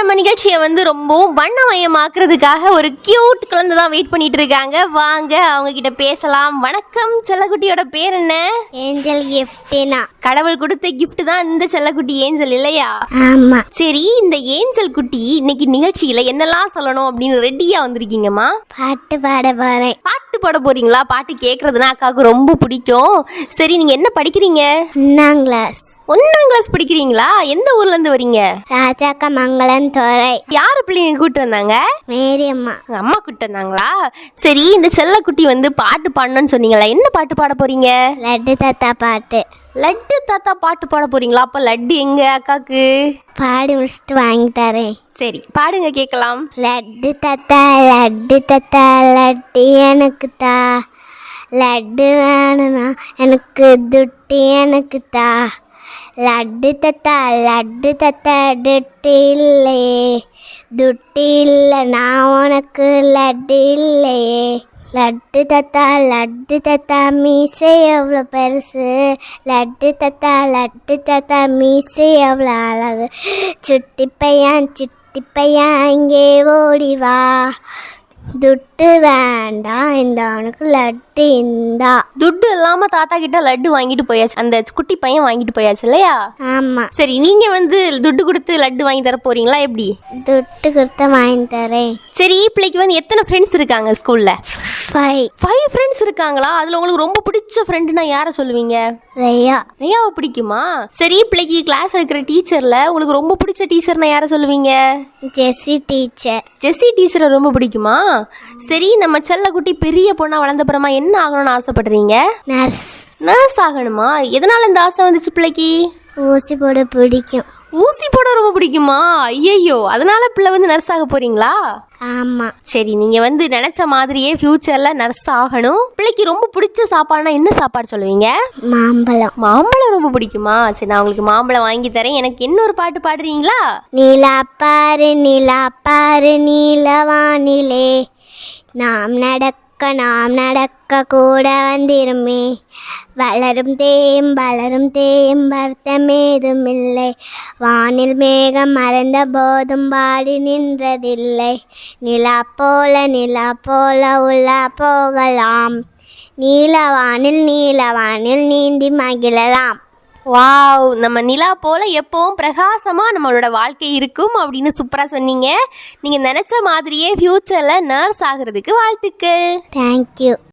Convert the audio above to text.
நம்ம நிகழ்ச்சியை வந்து ரொம்பவும் வண்ணமயமாக்குறதுக்காக ஒரு கியூட் குழந்தை தான் வெயிட் பண்ணிட்டு இருக்காங்க வாங்க அவங்க கிட்ட பேசலாம். வணக்கம் செல்லக்குட்டியோட பேர் என்ன? ஏஞ்சல் கிஃப்டினா. கடவுள் கொடுத்த gift தான் இந்த செல்லக்குட்டி ஏஞ்சல் இல்லையா? ஆமா. சரி இந்த ஏஞ்சல் குட்டி இன்னைக்கு நிகழ்ச்சியில என்னெல்லாம் சொல்லணும் அப்படின்னு ரெடியா வந்திருக்கீங்கம்மா? பாட்டு பாட போறேன். பாட்டு பாட போறீங்களா? பாட்டு கேட்கறதுனா அக்காவுக்கு ரொம்ப பிடிக்கும். சரி நீங்க என்ன படிக்கிறீங்க? ஒன்னாம் கிளாஸ் ஒன்னாம் கிளாஸ் படிக்கிறீங்களா? எந்த ஊர்ல இருந்து வரீங்க? ராஜாக்க மங்களம் துறை. யாரு பிள்ளைங்க கூட்டு வந்தாங்க? மேரி அம்மா உங்க அம்மா கூட்டு வந்தாங்களா? சரி இந்த செல்லக்குட்டி வந்து பாட்டு பாடணும்னு சொன்னீங்களா? என்ன பாட்டு பாட போறீங்க? லட்டு தாத்தா பாட்டு. லட்டு தாத்தா பாட்டு பாட போறீங்களா? அப்ப லட்டு எங்க அக்காக்கு? பாடி முடிச்சுட்டு வாங்கி தரேன். சரி பாடுங்க கேட்கலாம். லட்டு தத்தா லட்டு தத்தா லட்டு எனக்கு தா. லட்டு வேணும்னா எனக்கு துட்டு எனக்கு தா. லட்டு தத்தா லட்டு தத்தா துட்டு இல்லையே துட்டு இல்லை நான் உனக்கு லட்டு இல்லையே. லட்டு தத்தா லட்டு தத்தா மீசை எவ்வளோ பெருசு. லட்டு தத்தா லட்டு தத்தா மீசை எவ்வளோ அழகு. சுட்டி பையன் சுட்டி பையன் இங்கே ஓடிவா துட்டு வேண்டாம் இந்த அவனுக்கு லட்டு இந்தா. துட்டு இல்லாம தாத்தா கிட்ட லட்டு வாங்கிட்டு போயாச்சு. அந்த குட்டி பையன் வாங்கிட்டு போயாச்சு இல்லையா? ஆமாம் சரி நீங்க வந்து துட்டு கொடுத்து லட்டு வாங்கி தர போறீங்களா எப்படி? துட்டு கொடுத்த வாங்கி தரேன். சரி பிள்ளைக்கு வந்து எத்தனை ஃப்ரெண்ட்ஸ் இருக்காங்க ஸ்கூல்ல ஃபைவ் ஃபைவ் ஃப்ரெண்ட்ஸ் இருக்காங்களா? அதுல உங்களுக்கு ரொம்ப பிடிச்ச ஃப்ரெண்டுனா யாரை சொல்லுவீங்க? ரையா. ரியாவை பிடிக்குமா? சரி பிள்ளைக்கு கிளாஸ் எடுக்கிற டீச்சர்ல உங்களுக்கு ரொம்ப பிடிச்ச டீச்சர்னா யாரை சொல்லுவீங்க? ஜெஸ்ஸி டீச்சர் ஜெஸ்ஸி டீச்சரை ரொம்ப பிடிக்குமா? சரி நம்ம செல்லக்குட்டி பெரிய பொண்ணா வளர்ந்தப்புறமா என்ன ஆகணும்னு ஆசைப்படுறீங்க? நர்ஸ் நர்ஸ் ஆகணுமா? எதனால இந்த ஆசை வந்துச்சு பிள்ளைக்கு? ஊசி போட பிடிக்கும். ஊசி போட ரொம்ப பிடிக்குமா? ஐயையோ அதனால பிள்ளை வந்து நர்ஸ் ஆக போறீங்களா? ஆமாம் சரி நீங்க வந்து நினைச்ச மாதிரியே ஃபியூச்சர்ல நர்ஸ் ஆகணும். பிள்ளைக்கு ரொம்ப பிடிச்ச சாப்பாடுனா என்ன சாப்பாடு சொல்லுவீங்க? மாம்பழம். மாம்பழம் ரொம்ப பிடிக்குமா? சரி நான் உங்களுக்கு மாம்பழம் வாங்கி தரேன். எனக்கு இன்னொரு பாட்டு பாடுறீங்களா? நிலா பாரு நிலா பாரு நீலவானிலே நாம் நடக்க நாம் நடக்க கூட வந்திருமே. வளரும் தேயும் வளரும் தேயும் வருத்தமேதும் இல்லை வானில் மேகம் மறைந்த போதும் பாடி நின்றதில்லை. நிலா போல நிலா போல உள்ள போகலாம். நீலவானில் நீலவானில் நீந்தி மகிழலாம். வாவ் நம்ம நிலா போல எப்பவும் பிரகாசமா நம்மளோட வாழ்க்கை இருக்கும் அப்படின்னு சூப்பரா சொன்னீங்க. நீங்க நினைச்ச மாதிரியே ஃபியூச்சர்ல நர்ஸ் ஆகிறதுக்கு வாழ்த்துக்கள். தேங்க்யூ